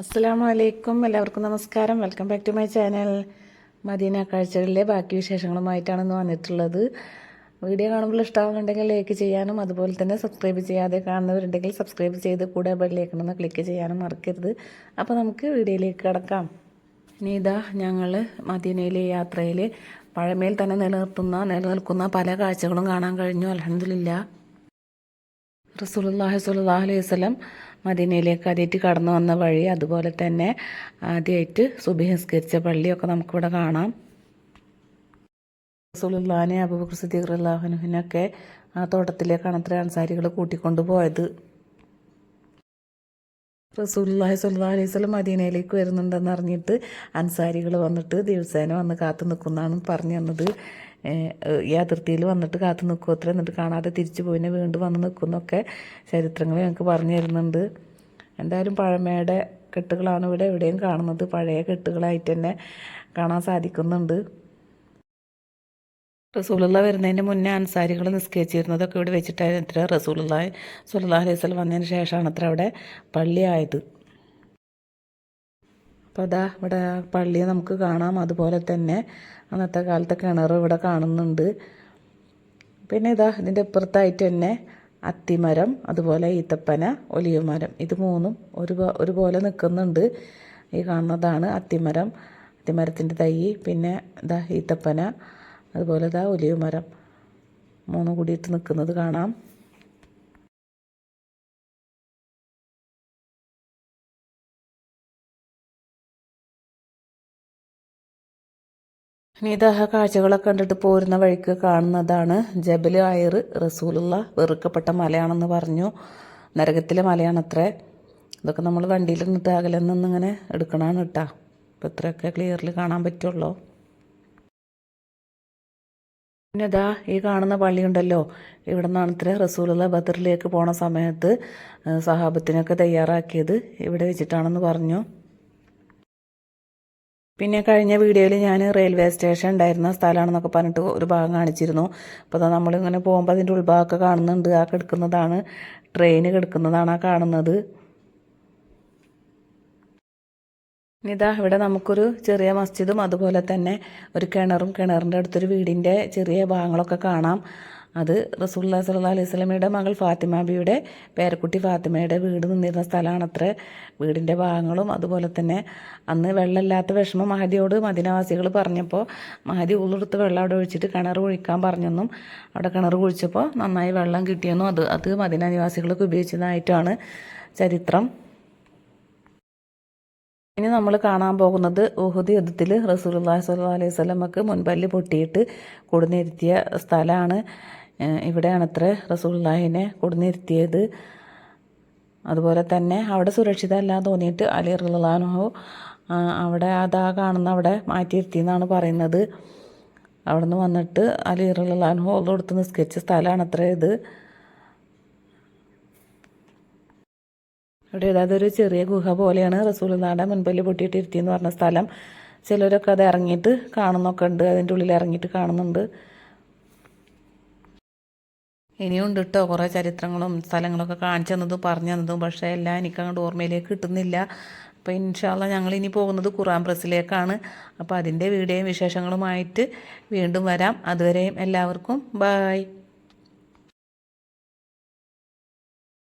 അസ്സലാമു വലൈക്കും എല്ലാവർക്കും നമസ്കാരം. Welcome back to my channel Medina കാഴ്ചകളിലെ ബാക്കി വിശേഷങ്ങളുമായിട്ടാണ് ഇന്ന് വന്നിട്ടുള്ളത്. വീഡിയോ കാണുമ്പോൾ ഇഷ്ടമാകുന്നുണ്ടെങ്കിൽ ലൈക്ക് ചെയ്യാനും അതുപോലെ തന്നെ സബ്സ്ക്രൈബ് ചെയ്യാതെ കാണുന്നവരുണ്ടെങ്കിൽ സബ്സ്ക്രൈബ് ചെയ്ത് കൂടെ ബെല്ലേക്കണമെന്ന് ക്ലിക്ക് ചെയ്യാനും മറക്കരുത്. അപ്പോൾ നമുക്ക് വീഡിയോയിലേക്ക് കിടക്കാം. ഇനി ഇതാ ഞങ്ങൾ മദീനയിലെ യാത്രയിൽ പഴമയിൽ തന്നെ നിലനിർത്തുന്ന നിലനിൽക്കുന്ന പല കാഴ്ചകളും കാണാൻ കഴിഞ്ഞു. അലഹമില്ല റസൂലുള്ളാഹി സ്വല്ലല്ലാഹു അലൈഹി വസല്ലം മദീനയിലേക്ക് ആദ്യമായിട്ട് കടന്നു വന്ന വഴി അതുപോലെ തന്നെ ആദ്യമായിട്ട് സുബഹി നിസ്കരിച്ച പള്ളിയൊക്കെ നമുക്കിവിടെ കാണാം. റസൂലുള്ളാഹിനെ അബൂബക്കർ സിദ്ദീഖ് അള്ളാഹുനുഹിനൊക്കെ ആ തോട്ടത്തിലേക്കാണ് അത്ര അൻസാരികൾ കൂട്ടിക്കൊണ്ടു പോയത്. റസൂലുള്ളാഹി സ്വല്ലല്ലാഹു അലൈഹി വസല്ലം മദീനയിലേക്ക് വരുന്നുണ്ടെന്ന് അറിഞ്ഞിട്ട് അൻസാരികൾ വന്നിട്ട് ദിവസേന വന്ന് കാത്തു നിൽക്കുന്നതാണ് പറഞ്ഞു തന്നത്. ഈ അതിർത്തിയിൽ വന്നിട്ട് കാത്തു നിൽക്കും അത്ര? എന്നിട്ട് കാണാതെ തിരിച്ചു പോയിനെ വീണ്ടും വന്ന് നിൽക്കുന്നൊക്കെ ചരിത്രങ്ങൾ ഞങ്ങൾക്ക് പറഞ്ഞു തരുന്നുണ്ട്. എന്തായാലും പഴമയുടെ കെട്ടുകളാണ് ഇവിടെ എവിടെയും കാണുന്നത്. പഴയ കെട്ടുകളായിട്ട് തന്നെ കാണാൻ സാധിക്കുന്നുണ്ട്. റസൂലുള്ള വരുന്നതിന് മുന്നേ അൻസാരികൾ നിസ്കരിച്ചിരുന്നതൊക്കെ ഇവിടെ വെച്ചിട്ടായിരുന്നു. ഇത്ര റസൂലുള്ള സുല്ലാ അലൈഹി വന്നതിന് ശേഷമാണ് അത്ര അവിടെ പള്ളിയായത്. അപ്പോൾ അതാ ഇവിടെ പള്ളി നമുക്ക് കാണാം. അതുപോലെ തന്നെ അന്നത്തെ കാലത്തെ കിണർ ഇവിടെ കാണുന്നുണ്ട്. പിന്നെ ഇതാ ഇതിന്റെ ഇപ്പുറത്തായിട്ട് തന്നെ അത്തിമരം അതുപോലെ ഈത്തപ്പന ഒലിയുമരം ഇത് മൂന്നും ഒരു ഒരുപോലെ നിൽക്കുന്നുണ്ട്. ഈ കാണുന്നതാണ് അത്തിമരം. അത്തിമരത്തിന്റെ തൈ പിന്നെ ഇതാ ഈത്തപ്പന അതുപോലെ ഇതാ ഒലിയുമരം മൂന്നും കൂടിയിട്ട് നിൽക്കുന്നത് കാണാം. ഇനി കാഴ്ചകളെ കാഴ്ചകളൊക്കെ കണ്ടിട്ട് പോരുന്ന വഴിക്ക് കാണുന്നതാണ് ജബൽ ആയർ റസൂലുള്ള വെറുക്കപ്പെട്ട മലയാണെന്ന് പറഞ്ഞു. നരകത്തിലെ മലയാണത്രേ. ഇതൊക്കെ നമ്മൾ വണ്ടിയിൽ നിന്നിട്ട് അകലെ നിന്നിങ്ങനെ എടുക്കണമാണ് കേട്ടാ അപ്പം ഇത്രയൊക്കെ ക്ലിയറിൽ കാണാൻ പറ്റുള്ളൂ. പിന്നെ ഇതാ ഈ കാണുന്ന പള്ളിയുണ്ടല്ലോ ഇവിടെ നിന്നാണ് ഇത്ര റസൂലുള്ള ബദറിലേക്ക് പോണ സമയത്ത് സഹാബത്തിനൊക്കെ തയ്യാറാക്കിയത്. ഇവിടെ വെച്ചിട്ടാണെന്ന് പറഞ്ഞു. പിന്നെ കഴിഞ്ഞ വീഡിയോയിൽ ഞാൻ റെയിൽവേ സ്റ്റേഷൻ ഉണ്ടായിരുന്ന സ്ഥലമാണെന്നൊക്കെ പറഞ്ഞിട്ട് ഒരു ഭാഗം കാണിച്ചിരുന്നു. അപ്പോൾ നമ്മളിങ്ങനെ പോകുമ്പോൾ അതിന്റെ ഉൾഭാഗമൊക്കെ കാണുന്നുണ്ട്. ആ കിടക്കുന്നതാണ് ട്രെയിൻ കിടക്കുന്നതാണ് ആ കാണുന്നത്. ഇതാ ഇവിടെ നമുക്കൊരു ചെറിയ മസ്ജിദും അതുപോലെ തന്നെ ഒരു കിണറും കിണറിന്റെ അടുത്തൊരു വീടിന്റെ ചെറിയ ഭാഗങ്ങളൊക്കെ കാണാം. അത് റസൂല്ലാ സല്ലാ അലൈഹി സ്വലമയുടെ മകൾ ഫാത്തിമ ബിയുടെ പേരക്കുട്ടി ഫാത്തിമയുടെ വീട് നിന്നിരുന്ന സ്ഥലമാണത്രേ. വീടിന്റെ ഭാഗങ്ങളും അതുപോലെ തന്നെ അന്ന് വെള്ളമില്ലാത്ത വിഷമം മഹദിയോട് മദിനവാസികൾ പറഞ്ഞപ്പോൾ മഹദി ഉള്ളെടുത്ത് വെള്ളം അവിടെ ഒഴിച്ചിട്ട് കിണർ ഒഴിക്കാൻ പറഞ്ഞെന്നും അവിടെ കിണർ കുഴിച്ചപ്പോൾ നന്നായി വെള്ളം കിട്ടിയെന്നും അത് അത് മദിന നിവാസികൾക്ക് ഉപയോഗിച്ചതായിട്ടാണ് ചരിത്രം. ഇനി നമ്മൾ കാണാൻ പോകുന്നത് ഉഹുദ് യുദ്ധത്തിൽ റസൂലുള്ളാഹി സ്വല്ലല്ലാഹു അലൈഹി സ്വലമക്ക് മുൻപല്ല് പൊട്ടിയിട്ട് കൊടുന്നിരുത്തിയ സ്ഥലമാണ് ഇവിടെയാണ് അത്ര റസൂലുള്ളാഹിനെ കൊടുന്നിരുത്തിയത്. അതുപോലെ തന്നെ അവിടെ സുരക്ഷിതമല്ലാന്ന് തോന്നിയിട്ട് അലി റഹ്ലാനുഹു അവിടെ അതാ കാണുന്ന അവിടെ മാറ്റിയിരുത്തി എന്നാണ് പറയുന്നത്. അവിടെ നിന്ന് വന്നിട്ട് അലി റഹ്ലാനുഹു കൊടുത്ത് നിസ്കരിച്ച സ്ഥലമാണ് അത്ര ഇത്. ഇവിടെ അതൊരു ചെറിയ ഗുഹ പോലെയാണ് റസൂലുള്ളാടെ മുൻപൽ പൊട്ടിയിട്ടിരുത്തി എന്ന് പറഞ്ഞ സ്ഥലം. ചിലരൊക്കെ അത് ഇറങ്ങിയിട്ട് കാണുന്നൊക്കെ ഉണ്ട്. അതിന്റെ ഉള്ളിൽ ഇറങ്ങിയിട്ട് കാണുന്നുണ്ട്. ഇനിയും ഉണ്ട് കേട്ടോ കുറേ ചരിത്രങ്ങളും സ്ഥലങ്ങളൊക്കെ കാണിച്ചു തന്നതും പറഞ്ഞു തന്നതും. പക്ഷേ എല്ലാം എനിക്ക് അങ്ങോട്ട് ഓർമ്മയിലേക്ക് കിട്ടുന്നില്ല. അപ്പോൾ ഇൻഷാല്ല ഞങ്ങൾ ഇനി പോകുന്നത് ഖുറാൻ പ്രസിലേക്കാണ്. അപ്പോൾ അതിന്റെ വീഡിയോയും വിശേഷങ്ങളുമായിട്ട് വീണ്ടും വരാം. അതുവരെയും എല്ലാവർക്കും ബായ്.